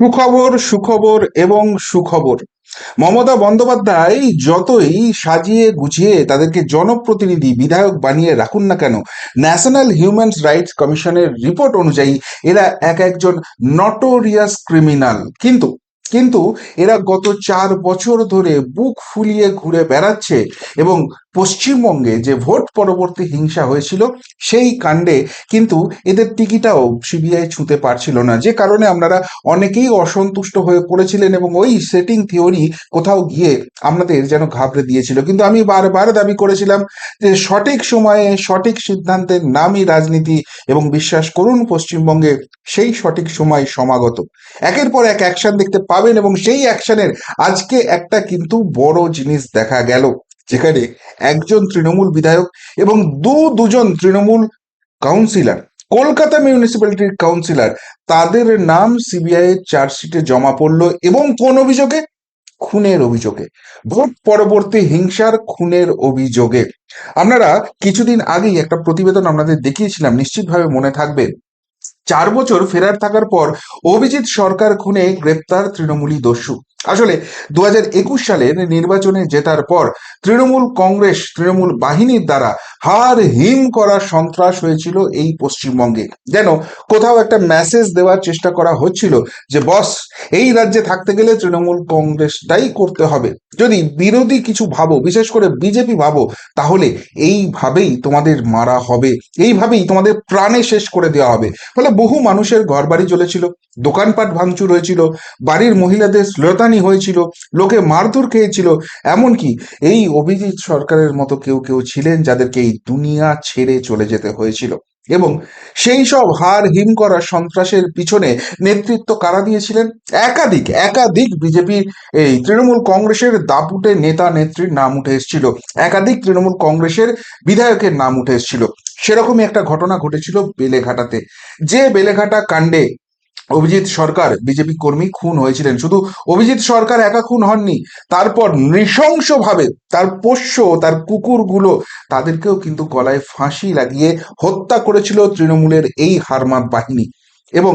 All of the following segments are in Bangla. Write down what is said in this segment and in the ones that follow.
সুখবর সুখবর এবং সুখবর। মমতা বন্দ্যোপাধ্যায় যতই সাজিয়ে গুছিয়ে তাদেরকে জনপ্রতিনিধি, বিধায়ক বানিয়ে রাখুন না কেন, ন্যাশনাল হিউম্যান রাইটস কমিশনের রিপোর্ট অনুযায়ী এরা এক একজন নটোরিয়াস ক্রিমিনাল। কিন্তু কিন্তু এরা গত চার বছর ধরে বুক ফুলিয়ে ঘুরে বেড়াচ্ছে এবং পশ্চিমবঙ্গে যে ভোট পরবর্তী হিংসা হয়েছিল, সেই কাণ্ডে কিন্তু এদের টিকিটাও সিবিআই ছুঁতে পারছিল না। যে কারণে আপনারা অনেকেই অসন্তুষ্ট হয়ে পড়েছিলেন এবং ওই সেটিং থিওরি কোথাও গিয়ে আপনাদের যেন ঘাবড়ে দিয়েছিল। কিন্তু আমি বারবার দাবি করেছিলাম যে সঠিক সময়ে সঠিক সিদ্ধান্তের নামই রাজনীতি এবং বিশ্বাস করুন, পশ্চিমবঙ্গে সেই সঠিক সময় সমাগত। একের পর এক অ্যাকশন দেখতে পাবেন এবং সেই অ্যাকশনের আজকে একটা কিন্তু বড় জিনিস দেখা গেল। যেখানে একজন তৃণমূল বিধায়ক এবং দু দুজন তৃণমূল কাউন্সিলর, কলকাতা মিউনিসিপ্যালিটির কাউন্সিলর, তাদের নাম সিবিআই এর চার্জশিটে জমা পড়ল এবং কোন অভিযোগে? খুনের অভিযোগে। ভোট পরবর্তী হিংসার খুনের অভিযোগে। আপনারা কিছুদিন আগেই একটা প্রতিবেদন আপনাদের দেখিয়েছিলাম, নিশ্চিতভাবে মনে থাকবে। চার বছর ফেরার থাকার পর অভিজিৎ সরকার খুনে গ্রেপ্তার তৃণমূলী দস্যু। আসলে দু হাজার একুশ সালের নির্বাচনে জেতার পর তৃণমূল কংগ্রেস, তৃণমূল বাহিনীর দ্বারা হার হিম করা সন্ত্রাস হয়েছিল এই পশ্চিমবঙ্গে। যেন কোথাও একটা মেসেজ দেওয়ার চেষ্টা করা হচ্ছিল যে, বস, এই রাজ্যে থাকতে গেলে তৃণমূল কংগ্রেসটাই করতে হবে। যদি বিরোধী কিছু ভাবো, বিশেষ করে বিজেপি ভাবো, তাহলে এইভাবেই তোমাদের মারা হবে। এইভাবেই তোমাদের প্রাণে শেষ করে দেওয়া হবে। ফলে বহু মানুষের ঘর বাড়ি চলেছিল দোকানপাট ভাঙচুর হয়েছিল, বাড়ির মহিলাদের শ্লোতানি হয়েছিল, লোকে মারধর খেয়েছিল, এমনকি এই অভিজিৎ সরকারের মতো কেউ কেউ ছিলেন যাদেরকে এই দুনিয়া ছেড়ে চলে যেতে হয়েছিল। এবং সেই সব হার হিম করা সন্ত্রাসের পিছনে নেতৃত্ব কারা দিয়েছিলেন? একাধিক একাধিক বিজেপির এই তৃণমূল কংগ্রেসের দাপুটে নেতা নেত্রীর নাম উঠে এসেছিল। একাধিক তৃণমূল কংগ্রেসের বিধায়কের নাম উঠে এসেছিল। সেরকমই একটা ঘটনা ঘটেছিল বেলেঘাটাতে। যে বেলেঘাটা কাণ্ডে অভিজিৎ সরকার, বিজেপি কর্মী খুন হয়েছিলেন। শুধু অভিজিৎ সরকার একা খুন হননি, তারপর নৃশংসভাবে তার পোষ্য, তার কুকুরগুলো তাদেরকেও কিন্তু গলায় ফাঁসি লাগিয়ে হত্যা করেছিল তৃণমূলের এই হারমাত বাহিনী। এবং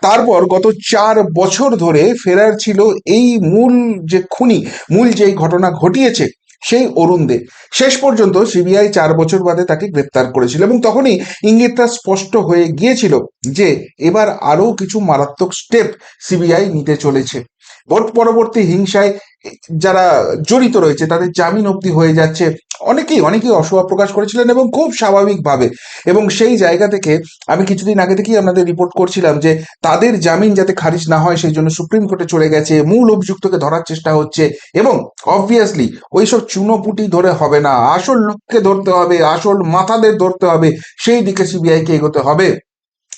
তারপর গত চার বছর ধরে ফেরার ছিল এই মূল যে খুনি, মূল যেই ঘটনা ঘটিয়েছে সেই অরুণ দে। শেষ পর্যন্ত সিবিআই চার বছর বাদে তাকে গ্রেপ্তার করেছিল এবং তখনই ইঙ্গিতটা স্পষ্ট হয়ে গিয়েছিল যে এবার আরও কিছু মারাত্মক স্টেপ সিবিআই নিতে চলেছে। ভোট পরবর্তী হিংসায় যারা জড়িত রয়েছে, তাদের জামিন অবধি হয়ে যাচ্ছে। অনেকেই অনেকেই অসুয়া প্রকাশ করেছিলেন এবং খুব স্বাভাবিকভাবে। এবং সেই জায়গা থেকে আমি কিছুদিন আগে থেকেই আপনাদের রিপোর্ট করছিলাম যে, তাদের জামিন যাতে খারিজ না হয়, সেই জন্য সুপ্রিম কোর্টে চলে গেছে, মূল অভিযুক্তকে ধরার চেষ্টা হচ্ছে। এবং অবভিয়াসলি ওইসব চুনোপুটি ধরে হবে না। আসল লোককে ধরতে হবে, আসল মাথাদের ধরতে হবে, সেই দিকে সিবিআইকে এগোতে হবে।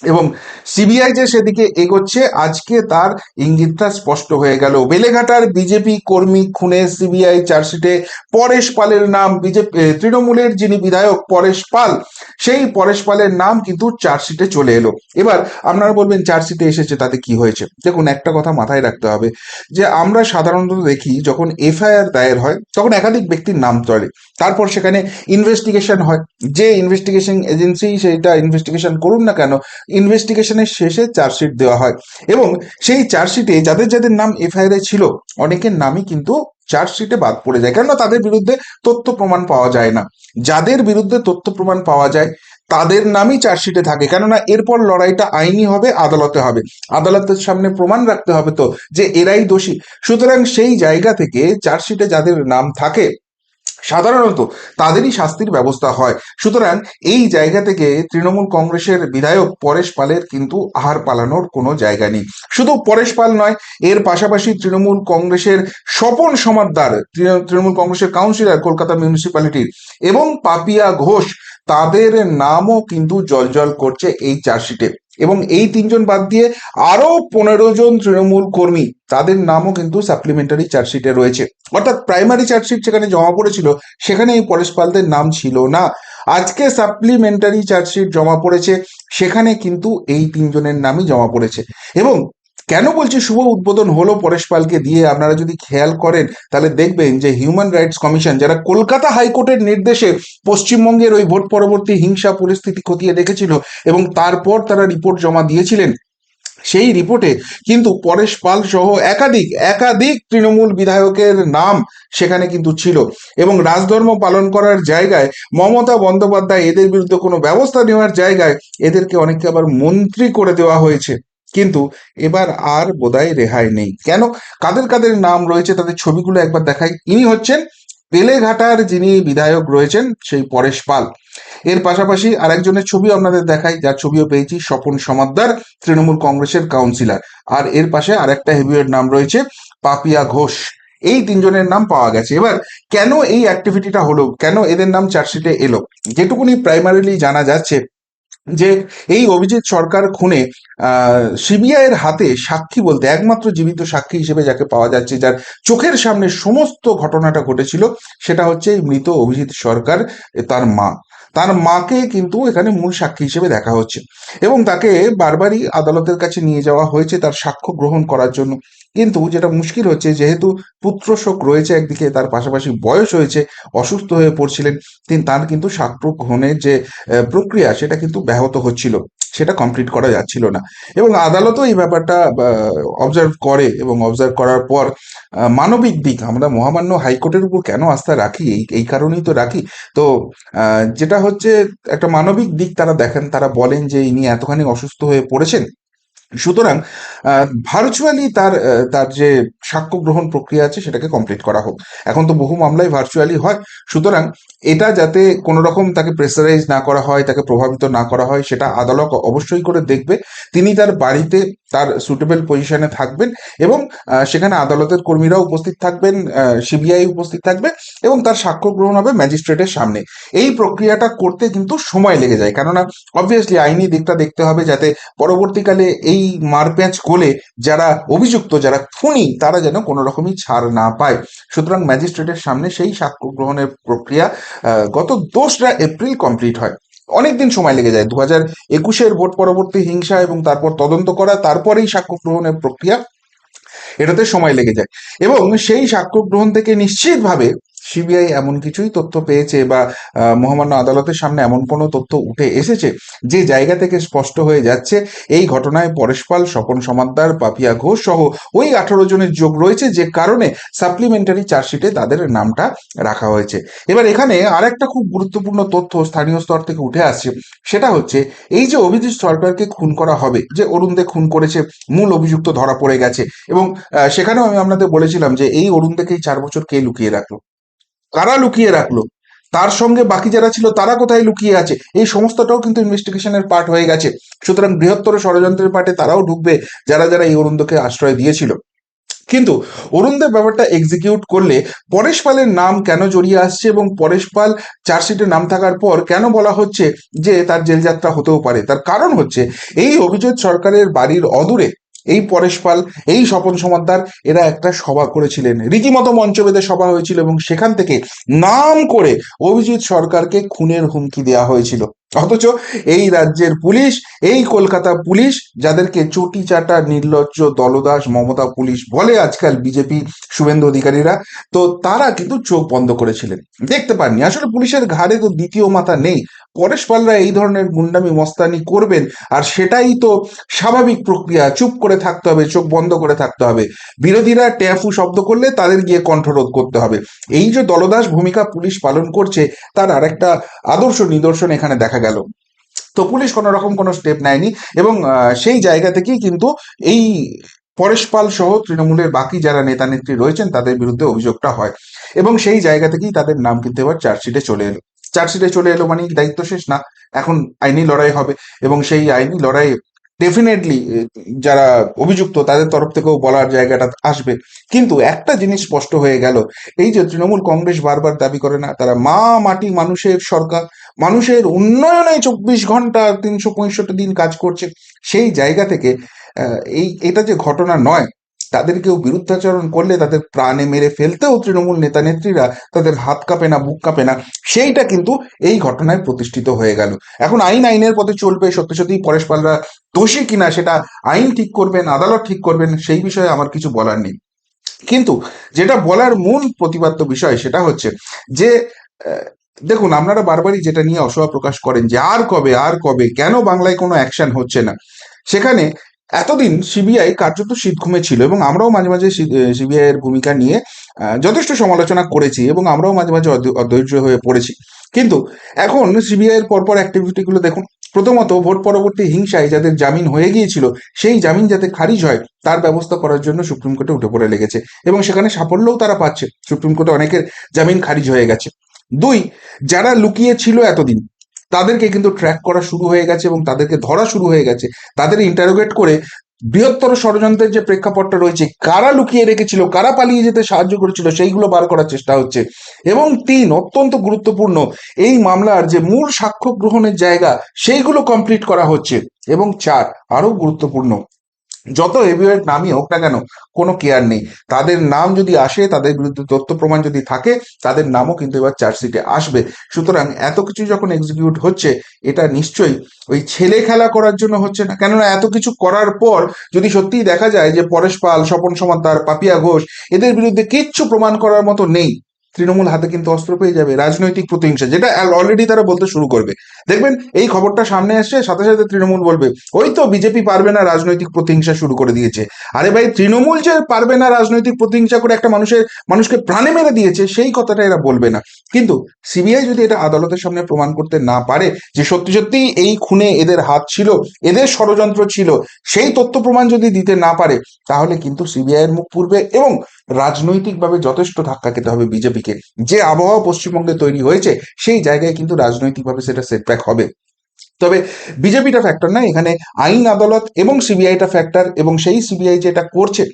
এবং সিবিআই যে সেদিকে এগোচ্ছে, আজকে তার ইঙ্গিতটা স্পষ্ট হয়ে গেল। বেলেঘাটার বিজেপি কর্মী খুনে সিবিআই চার্জশিটে পরেশ পালের নাম। বিজেপি তৃণমূলের যিনি বিধায়ক পরেশ পাল, সেই পরেশ পালের নাম কিন্তু চার্জশিটে চলে এলো। এবার আপনারা বলবেন, চার্জশিটে এসেছে, তাতে কি হয়েছে? দেখুন, একটা কথা মাথায় রাখতে হবে যে, আমরা সাধারণত দেখি, যখন এফআইআর দায়ের হয়, তখন একাধিক ব্যক্তির নাম চলে। তারপর সেখানে ইনভেস্টিগেশন হয়। যে ইনভেস্টিগেশন এজেন্সি সেটা ইনভেস্টিগেশন করুন না কেন ইনভেস্টিগেশনের শেষে চার্জশিট দেওয়া হয়। এবং সেই চার্জশিটে যাদের যাদের নাম এফআইআর ছিল, অনেকের নামই কিন্তু চার্জশিটে বাদ পড়ে যায়। কেননা তাদের বিরুদ্ধে তথ্য প্রমাণ পাওয়া যায় না। যাদের বিরুদ্ধে তথ্য প্রমাণ পাওয়া যায়, তাদের নামই চার্জশিটে থাকে। কেননা এরপর লড়াইটা আইনি হবে, আদালতে হবে। আদালতের সামনে প্রমাণ রাখতে হবে তো, যে এরাই দোষী। সুতরাং সেই জায়গা থেকে চার্জশিটে যাদের নাম থাকে সাধারণত তাদেরই শাস্তির ব্যবস্থা হয়। সুতরাং এই জায়গা থেকে তৃণমূল কংগ্রেসের বিধায়ক পরেশ পালের কিন্তু আহার পালানোর কোনো জায়গা নেই। শুধু পরেশ পাল নয়, এর পাশাপাশি তৃণমূল কংগ্রেসের স্বপন সমাদ্দার, তৃণ- তৃণমূল কংগ্রেসের কাউন্সিলর কলকাতা মিউনিসিপ্যালিটির এবং পাপিয়া ঘোষ, তাদের নামও কিন্তু জলজল করছে এই চার্জশিটে। এবং এই তিনজন বাদ দিয়ে আরও পনেরো জন তৃণমূল কর্মী, তাদের নামও কিন্তু সাপ্লিমেন্টারি চার্জশিটে রয়েছে। অর্থাৎ প্রাইমারি চার্জশিট যেখানে জমা পড়েছিল সেখানে এই পরেশ পালদের নাম ছিল না। আজকে সাপ্লিমেন্টারি চার্জশিট জমা পড়েছে, সেখানে কিন্তু এই তিনজনের নামই জমা পড়েছে। এবং কেন বলছি শুভ উদ্বোধন হলো পরেশ পালকে দিয়ে? আপনারা যদি খেয়াল করেন, তাহলে দেখবেন যে হিউম্যান রাইটস কমিশন যারা কলকাতা হাইকোর্টের নির্দেশে পশ্চিমবঙ্গের ওই ভোট পরবর্তী হিংসা পরিস্থিতি খতিয়ে দেখেছিল এবং তারপর তারা রিপোর্ট জমা দিয়েছিলেন, সেই রিপোর্টে কিন্তু পরেশ পাল সহ একাধিক একাধিক তৃণমূল বিধায়কের নাম সেখানে কিন্তু ছিল এবং রাজধর্ম পালন করার জায়গায় মমতা বন্দ্যোপাধ্যায় এদের বিরুদ্ধে কোনো ব্যবস্থা নেওয়ার জায়গায় এদেরকে অনেককে আবার মন্ত্রী করে দেওয়া হয়েছে। কিন্তু এবার আর বোধহয় রেহাই নেই। কেন? কাদের কাদের নাম রয়েছে তাদের ছবিগুলো একবার দেখাই। ইনি হচ্ছেন বেলেঘাটার যিনি বিধায়ক রয়েছেন, সেই পরেশ পাল। এর পাশাপাশি আরেকজনের ছবি আপনাদের দেখাই, যার ছবিও পেয়েছি, স্বপন সমাদ্দার, তৃণমূল কংগ্রেসের কাউন্সিলর। আর এর পাশে আরেকটা হেভিওয়ের নাম রয়েছে, পাপিয়া ঘোষ। এই তিনজনের নাম পাওয়া গেছে। এবার কেন এই অ্যাক্টিভিটিটা হলো? কেন এদের নাম চার্জশিটে এলো? যেটুকুনি প্রাইমারিলি জানা যাচ্ছে যে এই অভিজিৎ সরকার খুনে সিবিআই এর হাতে সাক্ষী বলতে, একমাত্র জীবিত সাক্ষী হিসেবে যাকে পাওয়া যাচ্ছে, যার চোখের সামনে সমস্ত ঘটনাটা ঘটেছিল, সেটা হচ্ছে মৃত অভিজিৎ সরকার তার মা। তার মাকে কিন্তু এখানে মূল সাক্ষী হিসেবে দেখা হচ্ছে। এবং তাকে বারবারই আদালতের কাছে নিয়ে যাওয়া হয়েছে তার সাক্ষ্য গ্রহণ করার জন্য। কিন্তু যেটা মুশকিল হচ্ছে, যেহেতু পুত্র শোক রয়েছে একদিকে, তার পাশাপাশি বয়স হয়েছে, অসুস্থ হয়ে পড়ছিলেন, তিনি তার কিন্তু সাক্ষ্য গ্রহণের যে প্রক্রিয়া, সেটা কিন্তু ব্যাহত হচ্ছিল। সেটা কমপ্লিট করা যাচ্ছিল না। এবং আদালতও এই ব্যাপারটা অবজার্ভ করে এবং অবজার্ভ করার পর মানবিক দিক আমরা মহামান্য হাইকোর্টের উপর কেন আস্থা রাখি? এই এই কারণেই তো রাখি। তো যেটা হচ্ছে একটা মানবিক দিক তারা দেখেন, তারা বলেন যে ইনি এতখানি অসুস্থ হয়ে পড়েছেন। সুতরাং ভার্চুয়ালি তার তার যে সাক্ষ্য গ্রহণ প্রক্রিয়া আছে সেটাকে কমপ্লিট করা হোক। এখন তো বহু মামলায় ভার্চুয়ালি হয়। সুতরাং এটা যাতে কোনো রকম তাকে প্রেসারাইজ না করা হয়, তাকে প্রভাবিত না করা হয়, সেটা আদালত অবশ্যই করে দেখবে। তিনি তার বাড়িতে তার সুটেবল পজিশনে থাকবেন এবং সেখানে আদালতের কর্মীরা উপস্থিত থাকবেন সিবিআই উপস্থিত থাকবে এবং তার সাক্ষ্য গ্রহণ হবে ম্যাজিস্ট্রেটের সামনে। এই প্রক্রিয়াটা করতে কিন্তু সময় লেগে যায়। কেননা অবভিয়াসলি আইনি দিকটা দেখতে হবে যাতে পরবর্তীকালে এই মারপ্যাঁচ কোলে যারা অভিযুক্ত, যারা খুনি, তারা যেন কোনো রকমই ছাড় না পায়। সুতরাং ম্যাজিস্ট্রেটের সামনে সেই সাক্ষ্য গ্রহণের প্রক্রিয়া গত দোসরা এপ্রিল কমপ্লিট হয়। অনেকদিন সময় লেগে যায়। দু হাজার একুশের ভোট পরবর্তী হিংসা এবং তারপর তদন্ত করা, তারপরেই সাক্ষ্য গ্রহণের প্রক্রিয়া, এটাতে সময় লেগে যায়। এবং সেই সাক্ষ্য গ্রহণ থেকে নিশ্চিতভাবে সিবিআই এমন কিছুই তথ্য পেয়েছে বা মহামান্য আদালতের সামনে এমন কোনো তথ্য উঠে এসেছে যে জায়গা থেকে স্পষ্ট হয়ে যাচ্ছে এই ঘটনায় পরেশপাল, স্বপন সমাদ্দার, পাপিয়া ঘোষ সহ ওই আঠারো জনের যোগ রয়েছে যে কারণে সাপ্লিমেন্টারি চার্জশিটে তাদের নামটা রাখা হয়েছে। এবার এখানে আর একটা খুব গুরুত্বপূর্ণ তথ্য স্থানীয় স্তর থেকে উঠে আসছে, সেটা হচ্ছে এই যে অভিজিৎ সরকারকে খুন করা হবে, যে অরুণদে খুন করেছে, মূল অভিযুক্ত ধরা পড়ে গেছে এবং সেখানেও আমি আপনাদের বলেছিলাম যে এই অরুণদেকেই চার বছর কে লুকিয়ে রাখল। কারা লুকিয়ে রাখল? তার সঙ্গে বাকি যারা ছিল, তারা কোথায় লুকিয়ে আছে? এই সমস্তটাও কিন্তু ইনভেস্টিগেশনের পার্ট হয়ে গেছে। সুতরাং বৃহত্তর ষড়যন্ত্রের পার্টে তারাও ঢুকবে, যারা যারা এই অরুণকে আশ্রয় দিয়েছিল। কিন্তু অরুণদেব ব্যাপারটা এক্সিকিউট করলে পরেশ পালের নাম কেন জড়িয়ে আসছে এবং পরেশ পাল চার্জশিটে নাম থাকার পর কেন বলা হচ্ছে যে তার জেলযাত্রা হতেও পারে? তার কারণ হচ্ছে, এই অভিজিৎ সরকারের বাড়ির অদূরে এই পরেশ পাল, এই স্বপন সমাদ্দার, এরা একটা সভা করেছিলেন। রীতিমতো মঞ্চবেদে সভা হয়েছিল এবং সেখান থেকে নাম করে অভিজিৎ সরকারকে খুনের হুমকি দেওয়া হয়েছিল। অথচ এই রাজ্যের পুলিশ, এই কলকাতা পুলিশ, যাদেরকে চটি চাটা, নির্লজ্জ দলদাস, মমতা পুলিশ বলে আজকাল বিজেপি শুভেন্দু অধিকারীরা, তো তারা কিন্তু চোখ বন্ধ করেছিলেন। দেখতে পাননি। আসলে পুলিশের ঘাড়ে তো দ্বিতীয় মাথা নেই। পরেশ পালরা এই ধরনের গুন্ডামি, মস্তানি করবেন, আর সেটাই তো স্বাভাবিক প্রক্রিয়া। চুপ করে থাকতে হবে, চোখ বন্ধ করে থাকতে হবে। বিরোধীরা ট্যাফু শব্দ করলে তাদের গিয়ে কণ্ঠরোধ করতে হবে। এই যে দলদাস ভূমিকা পুলিশ পালন করছে, তার আরেকটা আদর্শ নিদর্শন এখানে দেখা গেল। তো পুলিশ কোনো রকম কোনো স্টেপ নেয়নি এবং সেই জায়গা থেকেই কিন্তু এই পরেশ পাল সহ তৃণমূলের বাকি যারা নেতা নেত্রী রয়েছেন তাদের বিরুদ্ধে অভিযোগটা হয় এবং সেই জায়গা থেকেই তাদের নাম কিন্তু এবার চার্জশিটে চলে এলো। চার্জশিটে চলে এলো মানে দায়িত্ব শেষ না, এখন আইনি লড়াই হবে এবং সেই আইনি লড়াই ডেফিনেটলি যারা অভিযুক্ত, তাদের তরফ থেকেও বলার জায়গাটা আসবে। কিন্তু একটা জিনিস স্পষ্ট হয়ে গেল। এই যে তৃণমূল কংগ্রেস বারবার দাবি করে না, তারা মা মাটি মানুষের সরকার। মানুষের উন্নয়নে চব্বিশ ঘণ্টা তিনশো পঁয়ষট্টি দিন কাজ করছে। সেই জায়গা থেকে এই, এটা যে ঘটনা নয় তাদের কেউ বিরুদ্ধাচরণ করলে তাদের প্রাণে মেরে ফেলতেও তৃণমূল নেতা নেত্রীরা তাদের হাত কাঁপে না, বুক কাঁপে না, সেইটা কিন্তু এই ঘটনায় প্রতিষ্ঠিত হয়ে গেল। এখন আইন আইনের পথে চলবে, সত্যি সত্যি পরেশ পালরা দোষী কিনা সেটা আইন ঠিক করবেন, আদালত ঠিক করবেন, সেই বিষয়ে আমার কিছু বলার নেই। কিন্তু যেটা বলার মূল প্রতিপাদ্য বিষয় সেটা হচ্ছে যে দেখুন, আপনারা বারবারই যেটা নিয়ে অসহায় প্রকাশ করেন যে আর কবে আর কবে, কেন বাংলায় কোনো অ্যাকশন হচ্ছে না? সেখানে এতদিন সিবিআই কার্যত শীত ঘুমে ছিল এবং আমরাও মাঝে মাঝে সিবিআই এর ভূমিকা নিয়ে যথেষ্ট সমালোচনা করেছি এবং আমরাও মাঝে মাঝে অধৈ- অধৈর্য হয়ে পড়েছি। কিন্তু এখন সিবিআই এর পরপর অ্যাক্টিভিটি গুলো দেখুন, প্রথমত ভোট পরবর্তী হিংসায় যাদের জামিন হয়ে গিয়েছিল, সেই জামিন যাতে খারিজ হয়, তার ব্যবস্থা করার জন্য সুপ্রিম কোর্টে উঠে পড়ে লেগেছে এবং সেখানে সাফল্যও তারা পাচ্ছে। সুপ্রিম কোর্টে অনেকের জামিন খারিজ হয়ে গেছে। দুই, যারা লুকিয়ে ছিল এতদিন তাদেরকে কিন্তু ট্র্যাক করা শুরু হয়ে গেছে এবং তাদেরকে ধরা শুরু হয়ে গেছে। তাদের ইন্টারোগেট করে বৃহত্তর ষড়যন্ত্রের যে প্রেক্ষাপটটা রয়েছে, কারা লুকিয়ে রেখেছিল, কারা পালিয়ে যেতে সাহায্য করেছিল, সেইগুলো বার করার চেষ্টা হচ্ছে। এবং তিন, অত্যন্ত গুরুত্বপূর্ণ, এই মামলার যে মূল সাক্ষ্য গ্রহণের জায়গা, সেইগুলো কমপ্লিট করা হচ্ছে। এবং চার আরও গুরুত্বপূর্ণ যত হেভিওয়েট নামই হোক না কেন, কোনো কেয়ার নেই। তাদের নাম যদি আসে, তাদের বিরুদ্ধে তথ্য প্রমাণ যদি থাকে, তাদের নামও কিন্তু এবার চার্জশিটে আসবে। সুতরাং এত কিছু যখন এক্সিকিউট হচ্ছে, এটা নিশ্চয়ই ওই ছেলে খেলা করার জন্য হচ্ছে না। কেননা এত কিছু করার পর যদি সত্যিই দেখা যায় যে পরেশ পাল, স্বপন সমান্তার পাপিয়া ঘোষ, এদের বিরুদ্ধে কিচ্ছু প্রমাণ করার মতো নেই। তৃণমূল হাতে কিন্তু অস্ত্র পেয়ে যাবে, রাজনৈতিক প্রতিহিংসা, যেটা অলরেডি তারা বলতে শুরু করবে। দেখবেন, এই খবরটা সামনে আসছে সাথে সাথে তৃণমূল বলবে, ওই তো বিজেপি পারবে না রাজনৈতিক প্রতিহিংসা শুরু করে দিয়েছে। আরে ভাই, তৃণমূল যে পারবে না রাজনৈতিক প্রতিহিংসা করে একটা মানুষের, মানুষকে প্রাণে মেরে দিয়েছে, সেই কথাটা এরা বলবে না। কিন্তু সিবিআই যদি এটা আদালতের সামনে প্রমাণ করতে না পারে যে সত্যি সত্যি এই খুনে এদের হাত ছিল, এদের ষড়যন্ত্র ছিল, সেই তথ্য প্রমাণ যদি দিতে না পারে, তাহলে কিন্তু সিবিআই এর মুখ পূর্বে এবং রাজনৈতিকভাবে যথেষ্ট ধাক্কা খেতে হবে বিজেপিকে যে আবহাওয়া পশ্চিমবঙ্গে তৈরি হয়েছে, সেই জায়গায় কিন্তু রাজনৈতিকভাবে সেটা সেটব্যাক হবে। তবে বিজেপিটা ফ্যাক্টর না, এখানে আইন আদালত এবং সিবিআইটা ফ্যাক্টর এবং সেই সিবিআই যেটা করছে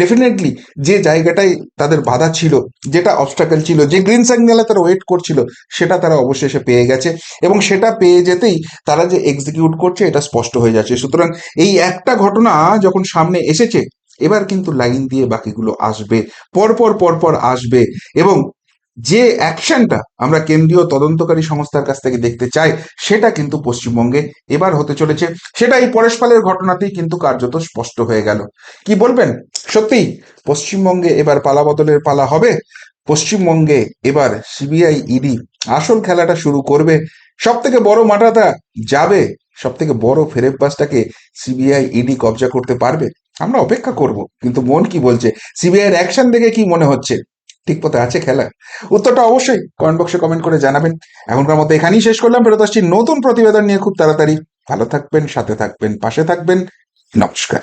ডেফিনেটলি যে জায়গাটায় তাদের বাধা ছিল, যেটা অবস্টাকেল ছিল, যে গ্রিন সিগন্যালে তারা ওয়েট করছিল, সেটা তারা অবশেষে পেয়ে গেছে এবং সেটা পেয়ে যেতেই তারা যে এক্সিকিউট করছে, এটা স্পষ্ট হয়ে যাচ্ছে। সুতরাং এই একটা ঘটনা যখন সামনে এসেছে এবার কিন্তু লাইন দিয়ে বাকিগুলো আসবে, পরপর পরপর আসবে এবং যে অ্যাকশনটা আমরা কেন্দ্রীয় তদন্তকারী সংস্থার কাছ থেকে দেখতে চাই, সেটা কিন্তু পশ্চিমবঙ্গে এবার হতে চলেছে। সেটা এই পরেশ পালের ঘটনাতেই কিন্তু কার্যত স্পষ্ট হয়ে গেল। কি বলবেন? সত্যি পশ্চিমবঙ্গে এবার পালা বদলের পালা হবে। পশ্চিমবঙ্গে এবার সিবিআই ইডি আসল খেলাটা শুরু করবে। সব থেকে বড় মাঠাটা যাবে সব থেকে বড় ফেরেব বাসটাকে সিবিআই ইডি কবজা করতে পারবে? আমরা অপেক্ষা করব, কিন্তু মন কি বলছে? সিবিআই এর অ্যাকশন দেখে কি মনে হচ্ছে? ঠিক পথে আছে খেলা। উত্তরটা অবশ্যই কমেন্ট বক্সে কমেন্ট করে জানাবেন। এখনকার মতো এখানেই শেষ করলাম। ফেরত আসছি নতুন প্রতিবেদন নিয়ে। খুব তাড়াতাড়ি। ভালো থাকবেন, সাথে থাকবেন, পাশে থাকবেন। নমস্কার।